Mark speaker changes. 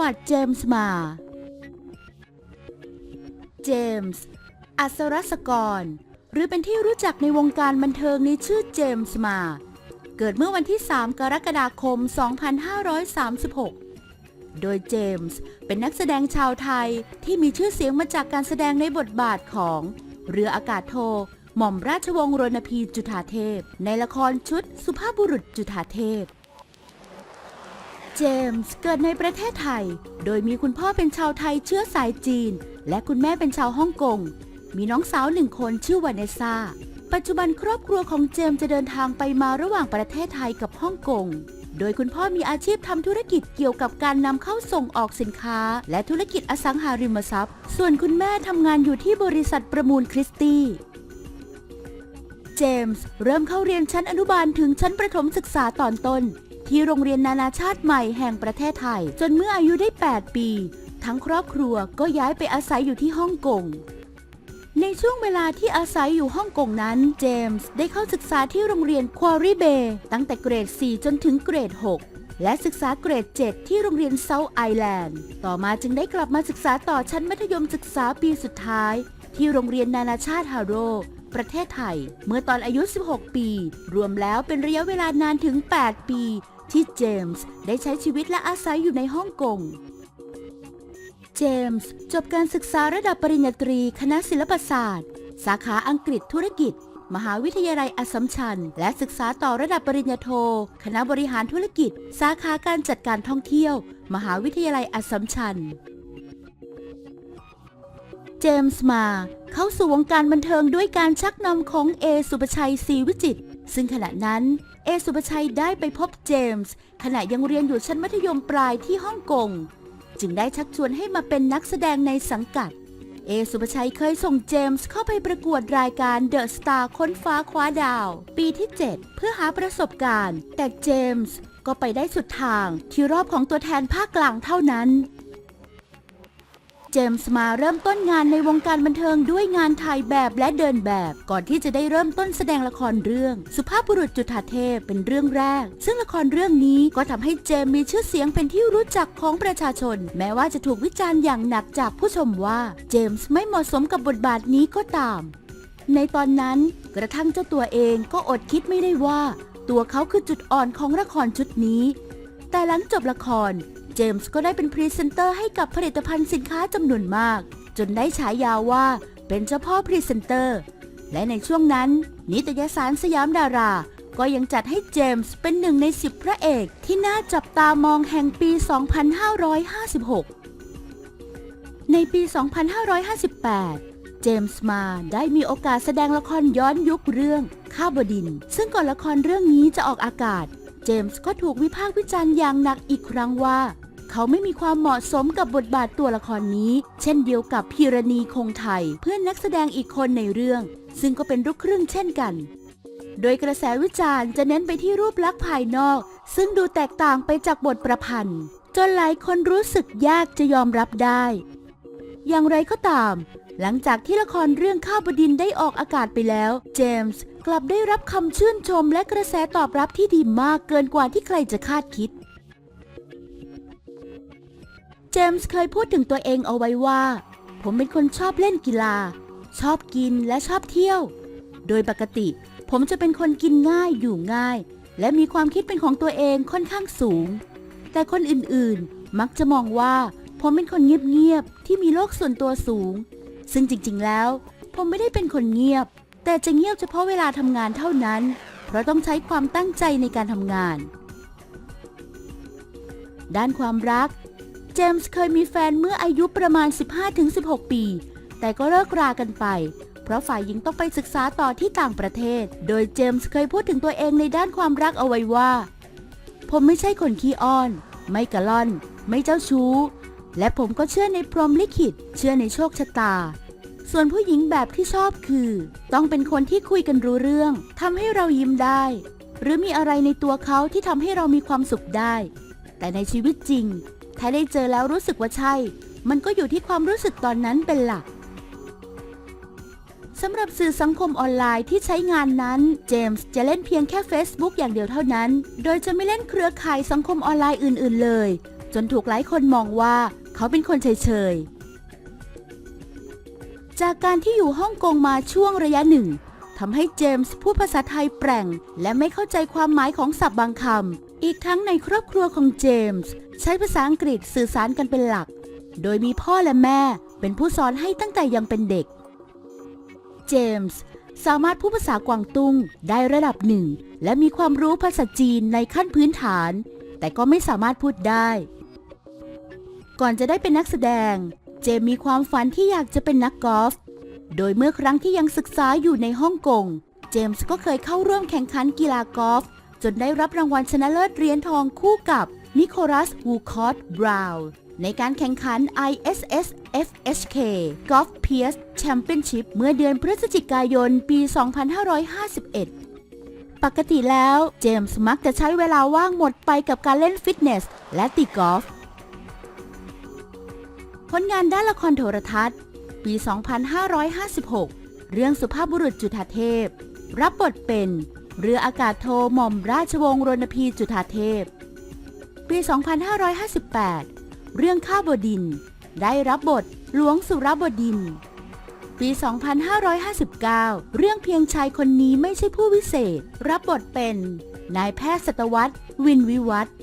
Speaker 1: วัติเจมส์มา เจมส์ อัศรศกร หรือเป็นที่รู้จักในวงการบันเทิงในชื่อเจมส์มา เกิดเมื่อวันที่ 3 กรกฎาคม 2536 โดยเจมส์เป็นนักแสดงชาวไทยที่มีชื่อเสียงมาจากการแสดงในบทบาทของ เรืออากาศโท หม่อมราชวงศ์รณพีจุฑาเทพ ในละครชุดสุภาพบุรุษจุฑาเทพ เจมส์เกิดในประเทศไทย โดยมีคุณพ่อเป็นชาวไทยเชื้อสายจีน และคุณแม่เป็นชาวฮ่องกง มีน้องสาวหนึ่งคนชื่อวานเนซ่า ปัจจุบันครอบครัวของเจมส์จะเดินทางไปมาระหว่างประเทศไทยกับฮ่องกง โดยคุณพ่อมีอาชีพทำธุรกิจเกี่ยวกับการนำเข้าส่งออกสินค้า และธุรกิจอสังหาริมทรัพย์ ส่วนคุณแม่ทำงานอยู่ที่บริษัทประมูลคริสตี้เจมส์เริ่มเข้าเรียนชั้นอนุบาลถึงชั้นประถมศึกษาตอนต้น ที่โรงเรียนนานาชาติใหม่แห่งประเทศไทย จนเมื่ออายุได้ 8 ปี ทั้งครอบครัวก็ย้ายไปอาศัยอยู่ที่ฮ่องกงในช่วงเวลาที่อาศัยอยู่ฮ่องกงนั้น เจมส์ได้เข้าศึกษาที่โรงเรียนควอรีเบย์ตั้งแต่เกรด 4 จนถึงเกรด 6 และศึกษาเกรด 7 ที่โรงเรียนเซาท์ไอแลนด์ ต่อมาจึงได้กลับมาศึกษาต่อชั้นมัธยมศึกษาปีสุดท้าย ที่โรงเรียนนานาชาติฮาโรประเทศไทย เมื่อตอนอายุ 16 ปี รวมแล้วเป็นระยะเวลานานถึง 8 ปี ที่เจมส์ได้ใช้ชีวิตและอาศัยอยู่ในฮ่องกง เจมส์จบการศึกษาระดับปริญญาตรีคณะศิลปศาสตร์ สาขาอังกฤษธุรกิจ มหาวิทยาลัยอัสสัมชัญ และศึกษาต่อระดับปริญญาโท คณะบริหารธุรกิจ สาขาการจัดการท่องเที่ยว มหาวิทยาลัยอัสสัมชัญเจมส์มาเข้าสู่วงการบันเทิงด้วยการชักนำของเอสุปชัยศรีวิจิตรซึ่งขณะนั้น เอสุปชัยได้ไปพบเจมส์ขณะยังเรียนอยู่ชั้นมัธยมปลายที่ฮ่องกง จึงได้ชักชวนให้มาเป็นนักแสดงในสังกัด เอสุปชัยเคยส่งเจมส์เข้าไปประกวดรายการเดอะสตาร์ค้นฟ้าคว้าดาว ปีที่ 7 เพื่อหาประสบการณ์ แต่เจมส์ก็ไปได้สุดทางที่รอบของตัวแทนภาคกลางเท่านั้น เจมส์มาเริ่มต้นงานในวงการบันเทิงด้วยงานถ่ายแบบและเดินแบบ ก่อนที่จะได้เริ่มต้นแสดงละครเรื่อง สุภาพบุรุษจุฑาเทพเป็นเรื่องแรก ซึ่งละครเรื่องนี้ก็ทำให้เจมส์มีชื่อเสียงเป็นที่รู้จักของประชาชน แม้ว่าจะถูกวิจารณ์อย่างหนักจากผู้ชมว่าเจมส์ไม่เหมาะสมกับบทบาทนี้ก็ตาม ในตอนนั้นกระทั่งเจ้าตัวเองก็อดคิดไม่ได้ว่า ตัวเขาคือจุดอ่อนของละครชุดนี้ แต่หลังจบละคร จมส์ก็ได้เป็นพรีเซนเตอร์ให้กับผลิตภัณฑ์สินค้าจำนวนมาก จนได้ฉายาว่าเป็นเจ้าพ่อพรีเซนเตอร์ และในช่วงนั้น นิตยสารสยามดารา ก็ยังจัดให้เจมส์เป็นหนึ่งใน 10 พระเอกที่น่าจับตามองแห่งปี 2556 ในปี 2558 เจมส์มาได้มีโอกาสแสดงละครย้อนยุคเรื่องข้าบดิน ซึ่งก่อนละครเรื่องนี้จะออกอากาศเจมส์ก็ถูกวิพากษ์วิจารณ์อย่างหนักอีกครั้งว่า เขาไม่มีความเหมาะสมกับบทบาทตัวละครนี้ เช่นเดียวกับพีรณีคงไทย เพื่อนนักแสดงอีกคนในเรื่อง ซึ่งก็เป็นลูกครึ่งเช่นกัน โดยกระแสวิจารณ์จะเน้นไปที่รูปลักษณ์ภายนอก ซึ่งดูแตกต่างไปจากบทประพันธ์ จนหลายคนรู้สึกยากจะยอมรับได้ อย่างไรก็ตาม หลังจากที่ละครเรื่องข้าวบดินได้ออกอากาศไปแล้ว เจมส์กลับได้รับคำชื่นชมและกระแสตอบรับที่ดีมากเกินกว่าที่ใครจะคาดคิด จมส์เคยพูดถึงตัวเองเอาไว้ว่า ผมเป็นคนชอบเล่นกีฬา ชอบกินและชอบเที่ยว โดยปกติผมจะเป็นคนกินง่ายอยู่ง่าย และมีความคิดเป็นของตัวเองค่อนข้างสูง แต่คนอื่นๆ มักจะมองว่า ผมเป็นคนเงียบๆที่มีโลกส่วนตัวสูง ซึ่งจริงๆแล้ว ผมไม่ได้เป็นคนเงียบ แต่จะเงียบเฉพาะเวลาทำงานเท่านั้น เพราะต้องใช้ความตั้งใจในการทำงาน ด้านความรัก เจมส์เคยมีแฟนเมื่ออายุประมาณ 15-16 ปี แต่ก็เลิกรากันไป เพราะฝ่ายหญิงต้องไปศึกษาต่อที่ต่างประเทศ โดยเจมส์เคยพูดถึงตัวเองในด้านความรักเอาไว้ว่า ผมไม่ใช่คนขี้อ้อน ไม่กระล่อน ไม่เจ้าชู้ และผมก็เชื่อในพรหมลิขิต เชื่อในโชคชะตา ส่วนผู้หญิงแบบที่ชอบคือ ต้องเป็นคนที่คุยกันรู้เรื่องทำให้เรายิ้มได้ หรือมีอะไรในตัวเขาที่ทำให้เรามีความสุขได้ แต่ในชีวิตจริง ถ้าได้เจอแล้วรู้สึกว่าใช่ มันก็อยู่ที่ความรู้สึกตอนนั้นเป็นหลักสำหรับสื่อสังคมออนไลน์ที่ใช้งานนั้น เจมส์จะเล่นเพียงแค่ Facebook อย่างเดียวเท่านั้น โดยจะไม่เล่นเครือข่ายสังคมออนไลน์อื่น ๆ เลย จนถูกหลายคนมองว่าเขาเป็นคนเฉย ๆ จากการที่อยู่ฮ่องกงมาช่วงระยะหนึ่งทำให้เจมส์พูดภาษาไทยแปร่ง และไม่เข้าใจความหมายของศัพท์บางคำ อีกทั้งในครอบครัวของเจมส์ใช้ภาษาอังกฤษสื่อสารกันเป็นหลัก โดยมีพ่อและแม่เป็นผู้สอนให้ตั้งแต่ยังเป็นเด็ก เจมส์สามารถพูดภาษากวางตุ้งได้ระดับหนึ่ง และมีความรู้ภาษาจีนในขั้นพื้นฐาน แต่ก็ไม่สามารถพูดได้ ก่อนจะได้เป็นนักแสดง เจมส์มีความฝันที่อยากจะเป็นนักกอล์ฟ โดยเมื่อครั้งที่ยังศึกษาอยู่ในฮ่องกง เจมส์ก็เคยเข้าร่วมแข่งขันกีฬากอล์ฟ จนได้รับรางวัลชนะเลิศเหรียญทองคู่กับนิโคลัสวูคอตบราวน์ในการแข่งขัน ISS FHK Golf Peers Championship เมื่อเดือนพฤศจิกายนปี 2551 ปกติแล้วเจมส์มักจะใช้เวลาว่างหมดไปกับการเล่นฟิตเนส และตีกอล์ฟผลงานด้านละครโทรทัศน์ ปี 2556 เรื่องสุภาพบุรุษจุฑาเทพ รับบทเป็น เรืออากาศโทหม่อมราชวงศ์รณพีจุฑาเทพ ปี 2558 เรื่องข้าบดิน ได้รับบทหลวงสุรบดิน ปี 2559 เรื่องเพียงชายคนนี้ไม่ใช่ผู้วิเศษ รับบทเป็น นายแพทย์สัตวัตวินวิวัฒน์